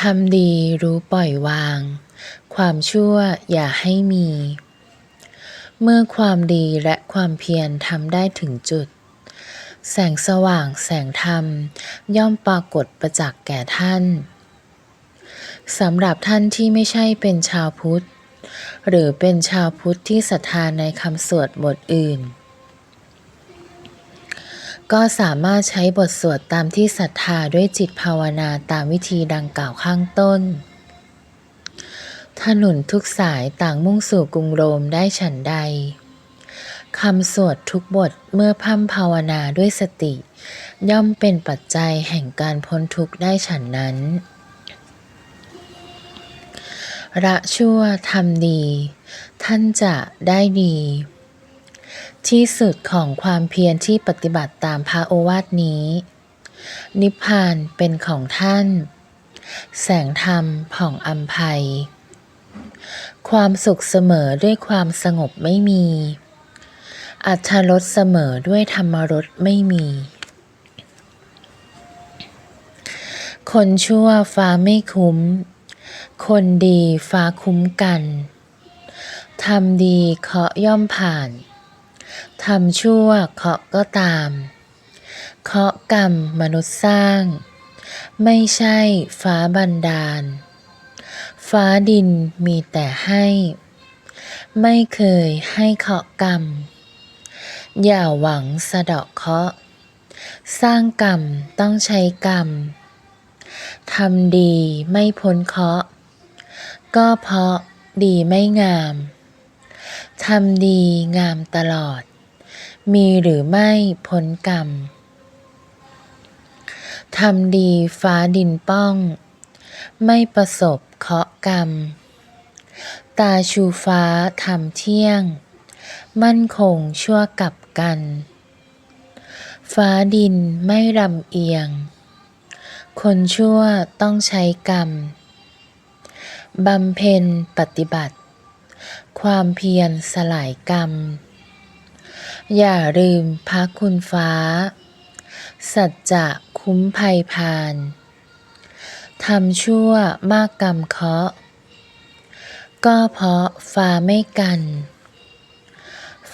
ทำดีรู้ปล่อยวาง ความชั่วอย่าให้มี เมื่อความดีและความเพียรทำได้ถึงจุด แสงสว่างแสงธรรมย่อมปรากฏประจักษ์แก่ท่านสำหรับท่านที่ไม่ใช่เป็นชาวพุทธ หรือเป็นชาวพุทธที่ศรัทธาในคำสวดบทอื่น ก็สามารถใช้บทสวดตามที่ศรัทธาด้วยจิตภาวนาตามวิธีดังกล่าวข้างต้น ถนนทุกสายต่างมุ่งสู่กรุงโรมได้ฉันใดคำสวดทุกบทเมื่อพัมภาวนาด้วยสติ ย่อมเป็นปัจจัยแห่งการพ้นทุกข์ได้ฉันนั้นละชั่วทำดี ท่านจะได้ดี ที่สุดของความเพียรที่ปฏิบัติตามพระโอวาทนี้ นิพพานเป็นของท่าน แสงธรรมผ่องอัมภัย ความสุขเสมอด้วยความสงบไม่มี อัธรสเสมอด้วยธรรมรสไม่มี คนชั่วฟ้าไม่คุ้ม คนดีฟ้าคุ้มกัน ทำดีเคาะย่อมผ่าน ทำชั่วเคาะก็ตาม เคาะกรรมมนุษย์สร้าง ไม่ใช่ฟ้าบันดาล ฟ้าดินมีแต่ให้ ไม่เคยให้เคาะกรรม อย่าหวังสะเดาะเคาะ สร้างกรรมต้องใช้กรรมทำดีไม่พ้นเคาะ ก็เพราะดีไม่งาม ทำดีงามตลอด มีหรือไม่พ้นกรรม ทำดีฟ้าดินป้อง ไม่ประสบเคาะกรรม ตาชูฟ้าทำเที่ยง มั่นคงชั่วกับกัน ฟ้าดินไม่รำเอียง คนชั่วต้องใช้กรรมบำเพ็ญปฏิบัติ ความเพียรสลายกรรม อย่าลืมพระคุณฟ้า สัจจะคุ้มภัยพานทำชั่วมากกรรมเคาะ ก็เพราะฟ้าไม่กัน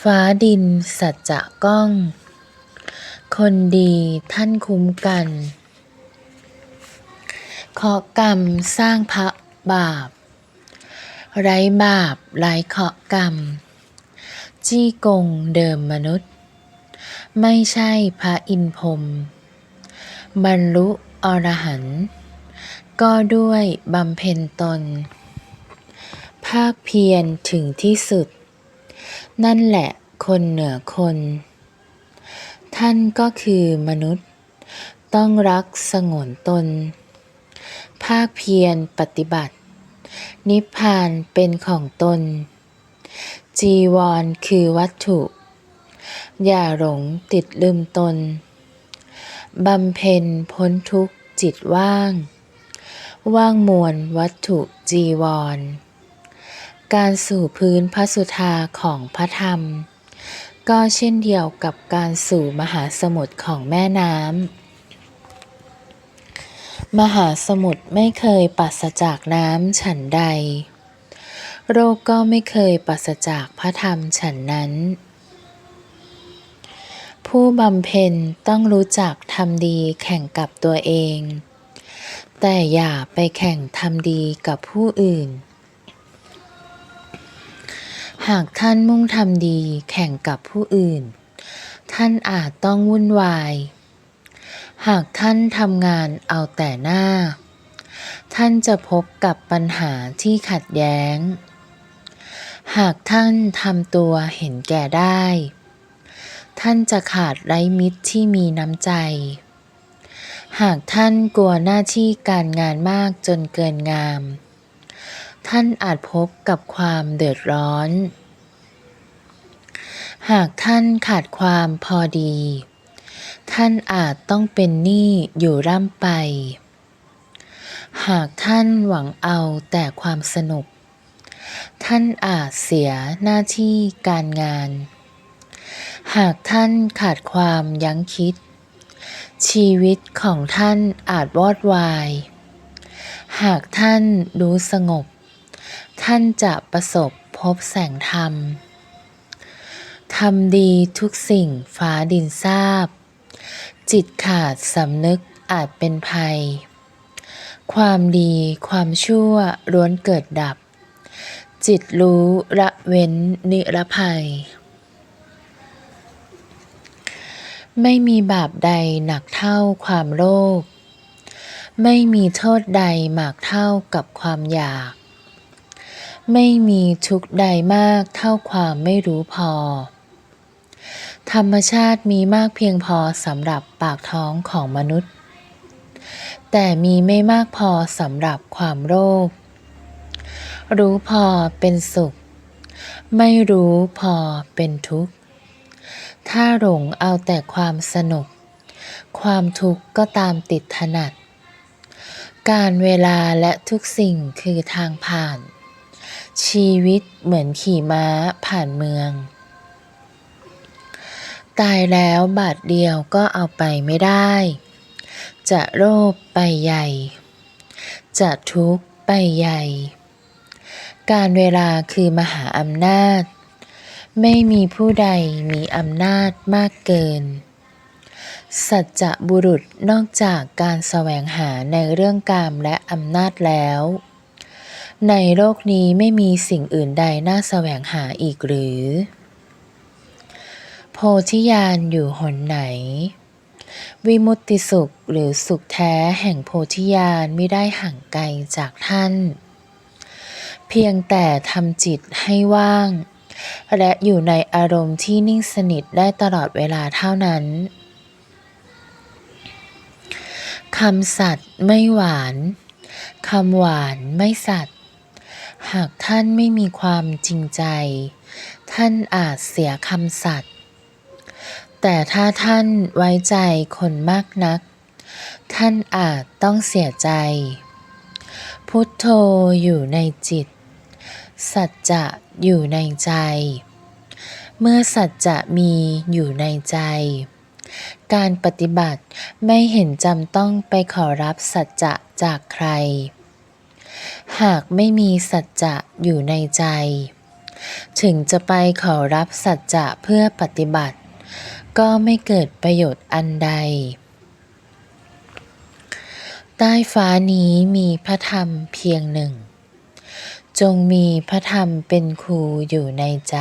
ฟ้าดินสัจจะก้อง คนดีท่านคุ้มกันเคาะกรรมสร้างพระบาป ไร้บาปไร้เคาะกรรม จี้กงเดิมมนุษย์ ไม่ใช่พระอินพรมบรรลุอรหันต์ก็ด้วยบำเพ็ญตน ภาคเพียรถึงที่สุด นั่นแหละคนเหนือคน ท่านก็คือมนุษย์ ต้องรักสงวนตน ภาคเพียรปฏิบัติ นิพพานเป็นของตน จีวรคือวัตถุ อย่าหลงติดลืมตน บำเพ็ญพ้นทุกจิตว่าง ว่างมวลวัตถุจีวร การสู่พื้นพระสุธาของพระธรรม ก็เช่นเดียวกับการสู่มหาสมุทรของแม่น้ำ มหาสมุทรไม่เคยปราศจากน้ำฉันใด โรคก็ไม่เคยปราศจากพระธรรมฉันนั้น ผู้บำเพ็ญต้องรู้จักทำดีแข่งกับตัวเอง แต่อย่าไปแข่งทำดีกับผู้อื่น หากท่านมุ่งทำดีแข่งกับผู้อื่น ท่านอาจต้องวุ่นวาย หากท่านทำงานเอาแต่หน้า ท่านจะพบกับปัญหาที่ขัดแย้ง หากท่านทำตัวเห็นแก่ได้ ท่านจะขาดไร้มิตรที่มีน้ำใจ หากท่านกลัวหน้าที่การงานมากจนเกินงาม ท่านอาจพบกับความเดือดร้อน หากท่านขาดความพอดี ท่านอาจต้องเป็นหนี้อยู่ร่ำไป หากท่านหวังเอาแต่ความสนุก ท่านอาจเสียหน้าที่การงาน หากท่านขาดความยั้งคิด ชีวิตของท่านอาจวอดวาย หากท่านรู้สงบ ท่านจะประสบพบแสงธรรมทำดีทุกสิ่งฟ้าดินทราบ จิตขาดสำนึกอาจเป็นภัย ความดีความชั่วล้วนเกิดดับ จิตรู้ละเว้นนิรภัย ไม่มีบาปใดหนักเท่าความโลภ ไม่มีโทษใดมากเท่ากับความอยาก ไม่มีทุกข์ใดมากเท่าความไม่รู้พอ ธรรมชาติมีมากเพียงพอสำหรับปากท้องของมนุษย์ แต่มีไม่มากพอสำหรับความโลภรู้พอเป็นสุข ไม่รู้พอเป็นทุกข์ ถ้าหลงเอาแต่ความสนุก ความทุกข์ก็ตามติดถนัด การเวลาและทุกสิ่งคือทางผ่าน ชีวิตเหมือนขี่ม้าผ่านเมือง ตายแล้วบาทเดียวก็เอาไปไม่ได้ จะโลภไปใหญ่ จะทุกข์ไปใหญ่ การเวลาคือมหาอำนาจ ไม่มีผู้ใดมีอำนาจมากเกิน สัจจะบุรุษนอกจากการแสวงหาในเรื่องกามและอำนาจแล้ว ในโลกนี้ไม่มีสิ่งอื่นใดน่าแสวงหาอีกหรือ โพธิญาณอยู่หนไหน วิมุตติสุขหรือสุขแท้แห่งโพธิญาณไม่ได้ห่างไกลจากท่าน เพียงแต่ทำจิตให้ว่าง และอยู่ในอารมณ์ที่นิ่งสนิทได้ตลอดเวลาเท่านั้นคำสัตย์ไม่หวานคำหวานไม่สัตย์หากท่านไม่มีความจริงใจ ท่านอาจเสียคำสัตย์ แต่ถ้าท่านไว้ใจคนมากนัก ท่านอาจต้องเสียใจ พุทโธอยู่ในจิต สัจจะอยู่ในใจ เมื่อสัจจะมีอยู่ในใจ การปฏิบัติไม่เห็นจำต้องไปขอรับสัจจะจากใคร หากไม่มีสัจจะอยู่ในใจ ถึงจะไปขอรับสัจจะเพื่อปฏิบัติ ก็ไม่เกิดประโยชน์อันใด ใต้ฟ้านี้มีพระธรรมเพียงหนึ่ง จงมีพระธรรมเป็นครูอยู่ในใจ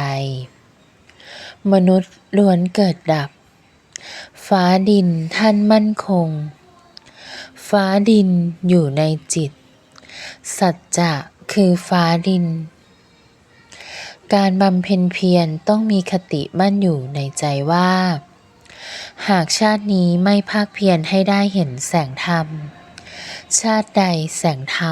มนุษย์ล้วนเกิดดับ ฟ้าดินท่านมั่นคง ฟ้าดินอยู่ในจิต สัจจะคือฟ้าดิน การบำเพ็ญเพียรต้องมีคติมั่นอยู่ในใจว่า หากชาตินี้ไม่ภาคเพียรให้ได้เห็นแสงธรรม ชาติใดแสงธรรม